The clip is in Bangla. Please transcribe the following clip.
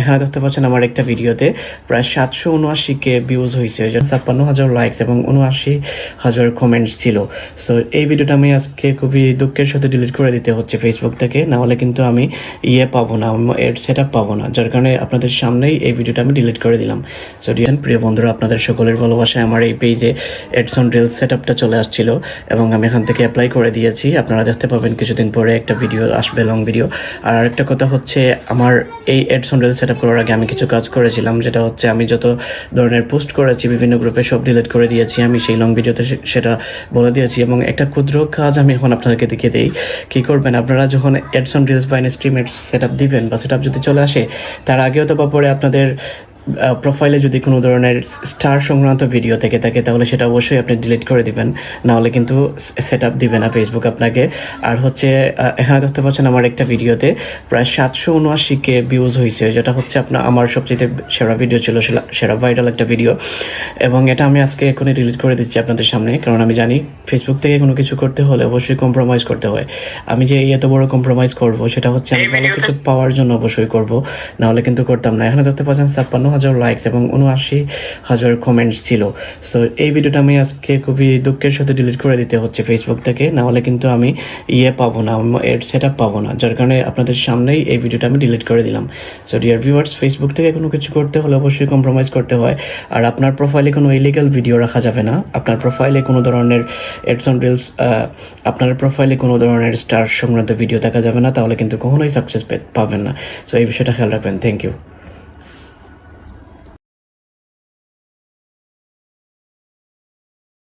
এখানে দেখতে পাচ্ছেন আমার একটা ভিডিওতে প্রায় সাতশো উনআশি কে ভিউজ হয়েছে ছাপ্পান্ন হাজার লাইকস এবং উনআশি হাজার কমেন্টস ছিল। সো এই ভিডিওটা আমি আজকে খুবই দুঃখের সাথে ডিলিট করে দিতে হচ্ছে ফেসবুক থেকে, না হলে কিন্তু আমি ইয়ে পাবো না এর সেট আপ পাবো না, যার কারণে আপনাদের সামনেই এই ভিডিওটা আমি ডিলিট করে দিলাম। সো ডিয়ান প্রিয় বন্ধুরা, আপনাদের সকলের ভালোবাসায় আমার এই পেজে এডসন রিল সেট আপটা চলে আসছিল এবং আমি এখান থেকে অ্যাপ্লাই করে দিয়েছি। আপনারা দেখতে পাবেন কিছুদিন পরে একটা ভিডিও আসবে লং ভিডিও আর আরেকটা কথা হচ্ছে, আমার এই এডসন রিল সেট আপ করার আগে আমি কিছু কাজ করেছিলাম, যেটা হচ্ছে আমি যত ধরনের পোস্ট করেছি, বিভিন্ন গ্রুপে সব ডিলিট করে দিয়েছি, আমি সেই লং ভিডিওতে সেটা বলে দিয়েছি। এবং একটা ক্ষুদ্র কাজ আমি এখন আপনাদেরকে দেখিয়ে দিই। কী করবেন? আপনারা যখন অ্যাডসন রিলস বা স্ট্রিম সেট আপ দিবেন বা সেট আপ যদি চলে আসে, তার আগেও তো বা পরে আপনাদের প্রোফাইলে যদি কোনো ধরনের স্টার সংক্রান্ত ভিডিও থেকে থাকে তাহলে সেটা অবশ্যই আপনি ডিলিট করে দিবেন। না হলে কিন্তু সেট আপ দিবে না ফেসবুক আপনাকে। আর হচ্ছে এখানে দেখতে পাচ্ছেন আমার একটা ভিডিওতে প্রায় সাতশো উনআশি কে ভিউজ হয়েছে যেটা হচ্ছে আপনার আমার সবচেয়ে সেরা ভিডিও ছিল সেরা- সেরা ভাইরাল একটা ভিডিও এবং এটা আমি আজকে এখনই ডিলিট করে দিচ্ছি আপনাদের সামনে কারণ আমি জানি ফেসবুক থেকে কোনো কিছু করতে হলে অবশ্যই কম্প্রোমাইজ করতে হয়। আমি যে এত বড় কম্প্রোমাইজ করব সেটা হচ্ছে আমি ভালো কিছু পাওয়ার জন্য অবশ্যই করব না হলে কিন্তু করতাম না। এখানে দেখতে পাচ্ছেন ছাপ্পান্ন হাজার লাইকস এবং উনআশি হাজার কমেন্টস ছিল। সো এই ভিডিওটা আমি আজকে খুবই দুঃখের সাথে ডিলিট করে দিতে হচ্ছে ফেসবুক থেকে। না হলে কিন্তু আমি ইয়ে পাবো না এর সেট আপ পাবো না। যার কারণে আপনাদের সামনেই এই ভিডিওটা আমি ডিলিট করে দিলাম। সো ডিয়ার ভিউয়ার্স ফেসবুক থেকে কোনো কিছু করতে হলে অবশ্যই কম্প্রোমাইজ করতে হয়। আর আপনার প্রোফাইলে কোনো ইলিগাল ভিডিও রাখা যাবে না। আপনার প্রোফাইলে কোনো ধরনের এডস অন রিলস আপনার প্রোফাইলে কোনো ধরনের স্টার সংক্রান্ত ভিডিও দেখা যাবে না। তাহলে কিন্তু কখনোই সাকসেস পাবেন না। সো এই বিষয়টা খেয়াল রাখবেন। Thank you